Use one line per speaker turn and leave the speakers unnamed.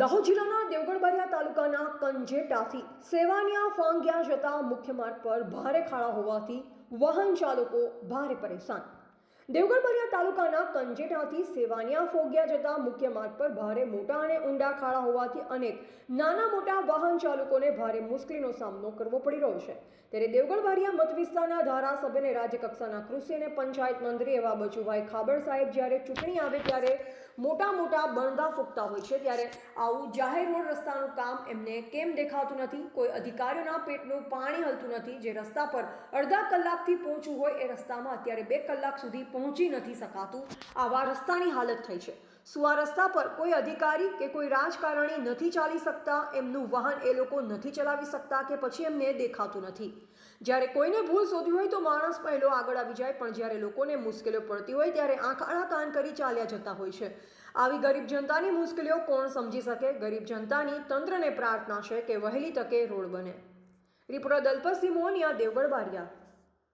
દાહોદ જિલ્લાના દેવગઢબારિયા તાલુકાના કંજેટાથી સેવાનિયા ફાંગ્યા જતા મુખ્ય માર્ગ પર ભારે ખાડા હોવાથી વાહન ચાલકો ભારે પરેશાન. દેવગઢ તાલુકાના કંજેટાથી સેવાનિયા ફોગ્યા જતા મુખ્ય માર્ગ પર ભારે મોટા અને ઊંડા ખાડા હોવાથી અનેક નાના મોટા વાહન ચાલકોને ભારે મુશ્કેલીનો સામનો કરવો પડી રહ્યો છે. ત્યારે દેવગઢ બારિયા મત વિસ્તારના ધારાસભ્ય અને રાજ્યકક્ષાના કૃષિ અને પંચાયત મંત્રી એવા બચુભાઈ ખાબર સાહેબ જ્યારે ચૂંટણી આવે ત્યારે મોટા મોટા બણગા ફૂંકતા હોય છે ત્યારે આવું જાહેર રોડ રસ્તાનું કામ એમને કેમ દેખાતું નથી? કોઈ અધિકારીઓના પેટનું પાણી હલતું નથી. જે રસ્તા પર અડધા કલાકથી પહોંચવું હોય એ રસ્તામાં અત્યારે બે કલાક સુધી પહોંચી નથી શકાતું. આવા રસ્તાની હાલત થઈ છે. આ રસ્તા પર કોઈ અધિકારી કે કોઈ રાજકારણી નથી ચાલી શકતા? એમનું વાહન એ લોકો નથી ચલાવી શકતા કે પછી એમને દેખાતું નથી. જ્યારે કોઈને ભૂલ શોધવી હોય તો માણસ પહેલો આગળ આવી જાય, પણ જ્યારે લોકોને મુશ્કેલીઓ પડતી હોય ત્યારે આંખ આડા કાન કરી ચાલ્યા જતા હોય છે. આવી ગરીબ જનતાની મુશ્કેલીઓ કોણ સમજી શકે? ગરીબ જનતાની તંત્રને પ્રાર્થના છે કે વહેલી તકે રોડ બને. રિપોર્ટર દલપત મોહનિયા, દેવગઢ બારિયા.